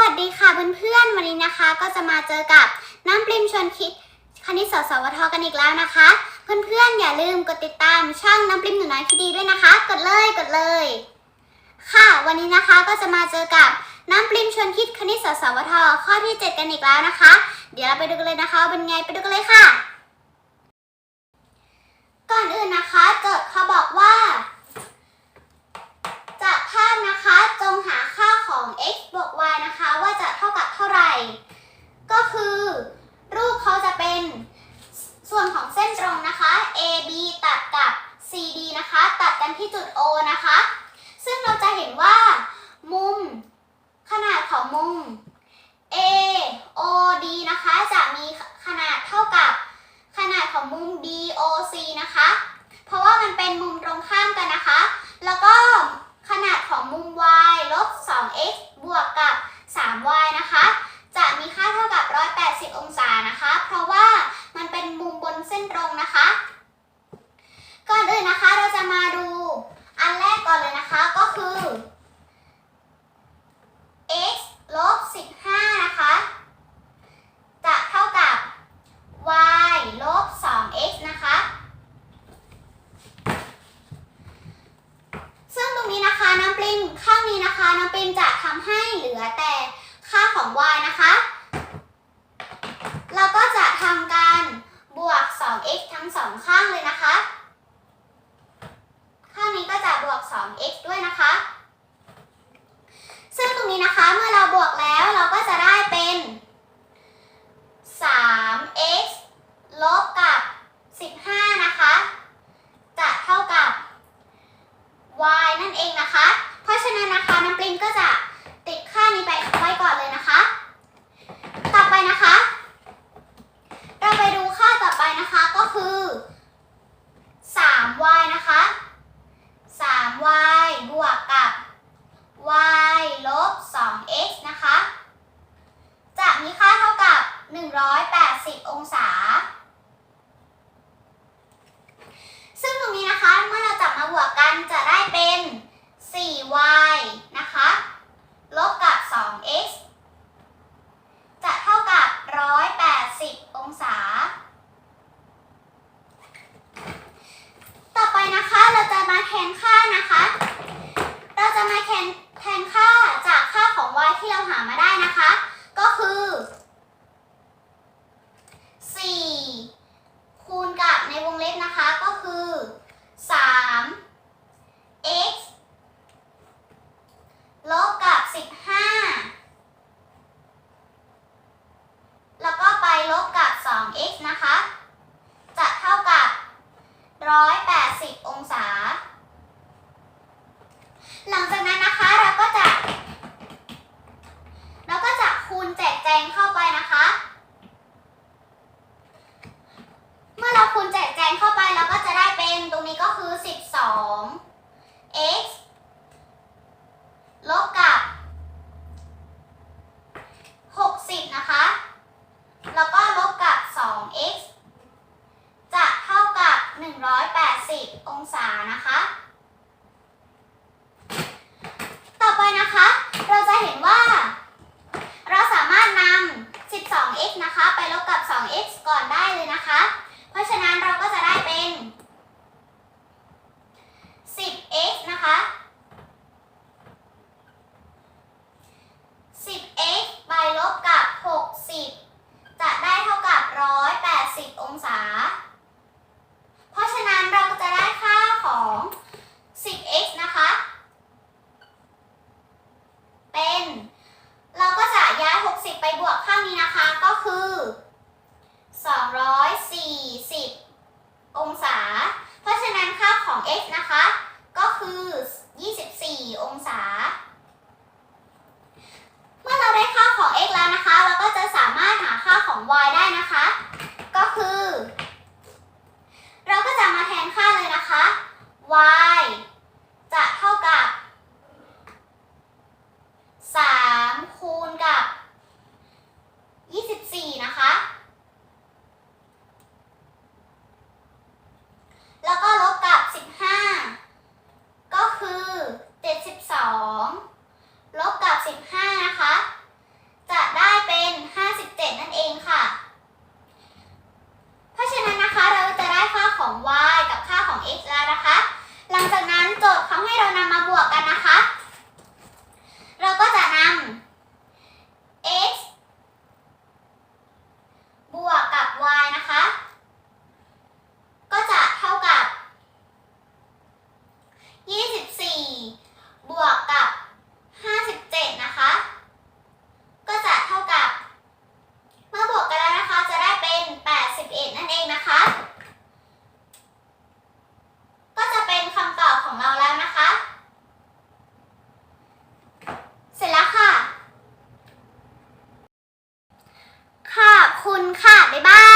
วัสดีค่ะเพื่อนๆ วันนี้นะคะก็จะมาเจอกับน้ำปริมชวนคิดคณิตศาสตร์สวทกันอีกแล้วนะคะ เพื่อนๆ อย่าลืมกดติดตามช่องน้ำปริมหนูน้อยคิดดีด้วยนะคะ กดเลยกดเลย ค่ะ วันนี้นะคะก็จะมาเจอกับน้ำปริมชวนคิดคณิตศาสตร์สวทข้อที่ 7 กันอีกแล้วนะคะ เดี๋ยวเราไปดูกันเลยนะคะเป็นไงไปดูกันเลยค่ะ ก่อนอื่นนะคะโจทย์เขาบอกว่า จากภาพนะคะจงหาค่าของ x บวก y นะคะ ว่าจะเท่ากับเท่าไหร่ ก็คือ รูปเขาจะเป็นส่วนของเส้นตรงนะคะ AB ตัดกับ CD นะคะ ตัดกันที่จุด O นะคะ ซึ่งเราจะเห็นว่า มุม ขนาดของมุม AOD นะคะ จะมีขนาดเท่ากับ ขนาดของมุม BOC นะคะ เพราะว่ามันเป็นมุมตรงข้ามกันนะคะ แล้วก็ขนาดของมุม y ลบ 2x บวกกับ 3y นะคะ จะมีค่าเท่ากับ 180 องศานะคะ เพราะว่ามันเป็นมุมบนเส้นตรงนะคะ ก่อนอื่นนะคะเราจะมาดูอันแรกก่อนเลยนะคะก็คือ x ลบ15 นะคะ จะเท่ากับ y ลบ 2x นะคะ ซึ่งตรงนี้นะคะน้ำปริมข้างนี้นะคะน้ำปริมจะทำให้เหลือแต่ค่าของ y นะคะเราก็จะทำการบวก 2x ทั้งสองข้างเลยนะคะ วก 2x ด้วยนะคะ ซึ่งตรงนี้นะคะเมื่อเราบวกแล้วเราก็จะได้เป็น 3x ลบกับ 15 นะคะ จะเท่ากับ y นั่นเองนะคะ เพราะฉะนั้นนะคะน้ำปริมก็จะติดค่านี้ไปไว้ก่อนเลยนะคะ ต่อไปนะคะ เราไปดูค่าต่อไปนะคะก็คือ 3y นะคะ 3y บวกกับ y ลบ 2x นะคะ จะมีค่าเท่ากับ 180 องศา ซึ่งตรงนี้นะคะ เมื่อเราจับมาบวกกันจะได้เป็น 4y นะคะ ลบกับ 2x จะเท่ากับ 180 องศา ต่อไปนะคะเราจะมาแทนค่านะคะ เราจะ มาแทนแทนค่าจากค่าของ y ที่เราหามาได้นะคะ ก็คือ4คูณกับในวงเล็บนะคะก็คือ3 x ลบกับ 15 แล้วก็ไปลบกับ 2x นะคะ จะเท่ากับ 180 องศา หลังจาก 2 x ค่ะ บ๊ายบาย